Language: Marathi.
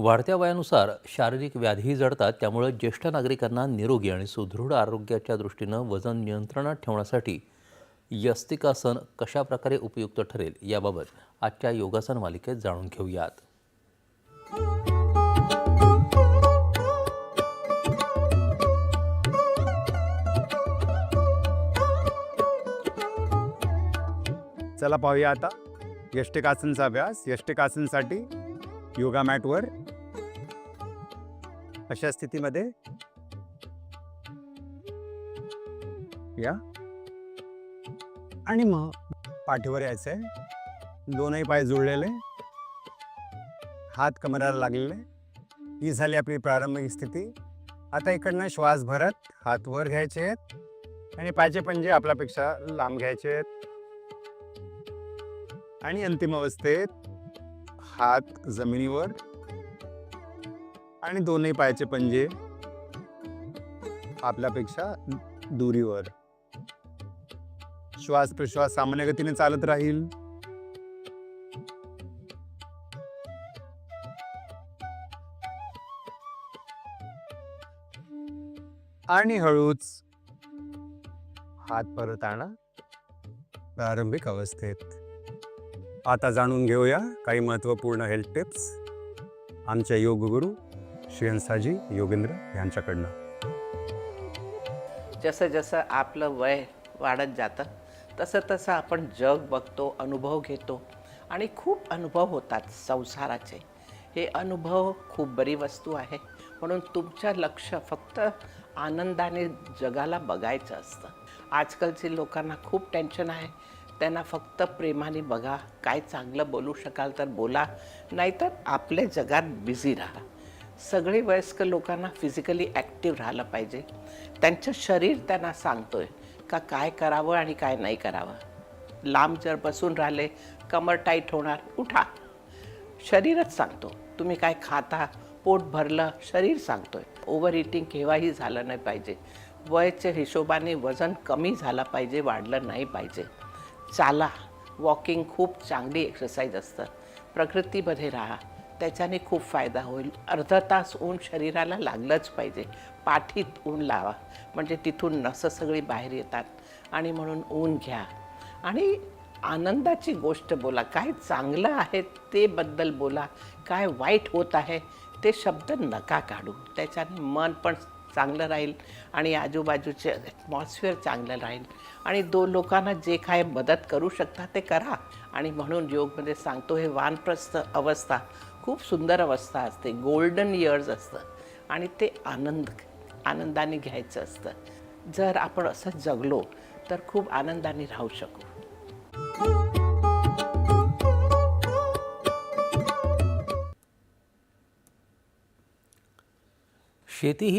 वाढत्या वयानुसार शारीरिक व्याधीही जडतात त्यामुळे ज्येष्ठ नागरिकांना निरोगी आणि सुदृढ आरोग्याच्या दृष्टीनं वजन नियंत्रणात ठेवण्यासाठी यस्तिकासन कशा प्रकारे उपयुक्त ठरेल याबाबत आजच्या योगासन मालिकेत जाणून घेऊयात. चला पाहूया आता. यष्टिकासनचा अभ्यास. यष्टिकासनसाठी योगा मॅटवर अशा स्थितीमध्ये या. आणि मग पाठीवर यायचंय. दोनही पाय जुळलेले. हात कमराला लागलेले. ही झाली आपली प्रारंभिक स्थिती. आता इकडनं श्वास भरत हात वर घ्यायचे आहेत. आणि पायचे पंजे आपल्यापेक्षा लांब घ्यायचे आहेत. आणि अंतिम अवस्थेत हात जमिनीवर आणि दोन्ही पायाचे पंजे आपल्यापेक्षा दुरीवर. श्वास प्रश्वास सामान्य गतीने चालत राहील. आणि हळूच हात परत आणा प्रारंभिक अवस्थेत. आता जाणून घेऊया काही महत्त्वपूर्ण हेल्थ टिप्स आमच्या योग गुरु योगेंद्र यांच्याकडनं. जसं जसं आपलं वय वाढत जातं तसं तसं आपण जग बघतो अनुभव घेतो आणि खूप अनुभव होतात संसाराचे. हे अनुभव खूप बरी वस्तू आहे. म्हणून तुमचं लक्ष फक्त आनंदाने जगाला बघायचं असतं. आजकालची लोकांना खूप टेन्शन आहे. त्यांना फक्त प्रेमाने बघा काय चांगलं बोलू शकाल तर बोला नाहीतर आपल्या जगात बिझी राहा. सगळे वयस्क लोकांना फिजिकली ॲक्टिव्ह राहिलं पाहिजे. त्यांचं शरीर त्यांना सांगतोय का काय करावं आणि काय नाही करावं. लांब जर बसून राहिले कमर टाईट होणार उठा. शरीरच सांगतो तुम्ही काय खाता पोट भरलं शरीर सांगतोय. ओव्हर इटिंग केव्हाही झालं नाही पाहिजे. वयाच्या हिशोबाने वजन कमी झालं पाहिजे वाढलं नाही पाहिजे. चाला. वॉकिंग खूप चांगली एक्सरसाइज असतं. प्रकृतीमध्ये राहा. त्याच्याने खूप फायदा होईल. अर्धा तास ऊन शरीराला लागलंच पाहिजे. पाठीत ऊन लावा. म्हणजे तिथून नसं सगळी बाहेर येतात. आणि म्हणून ऊन घ्या. आणि आनंदाची गोष्ट बोला. काय चांगलं आहे ते बद्दल बोला. काय वाईट होत आहे ते शब्द नका काढू. त्याच्याने मन पण चांगलं राहील आणि आजूबाजूचे ॲटमॉस्फिअर चांगलं राहील. आणि दोन लोकांना जे काय मदत करू शकता ते करा. आणि म्हणून योगमध्ये सांगतो हे वानप्रस्थ अवस्था खूप सुंदर अवस्था असते. गोल्डन इयर्स असतं. आणि ते आनंद आनंदाने घ्यायचं असतं. जर आपण असं जगलो तर खूप आनंदाने राहू शकू. शेती ही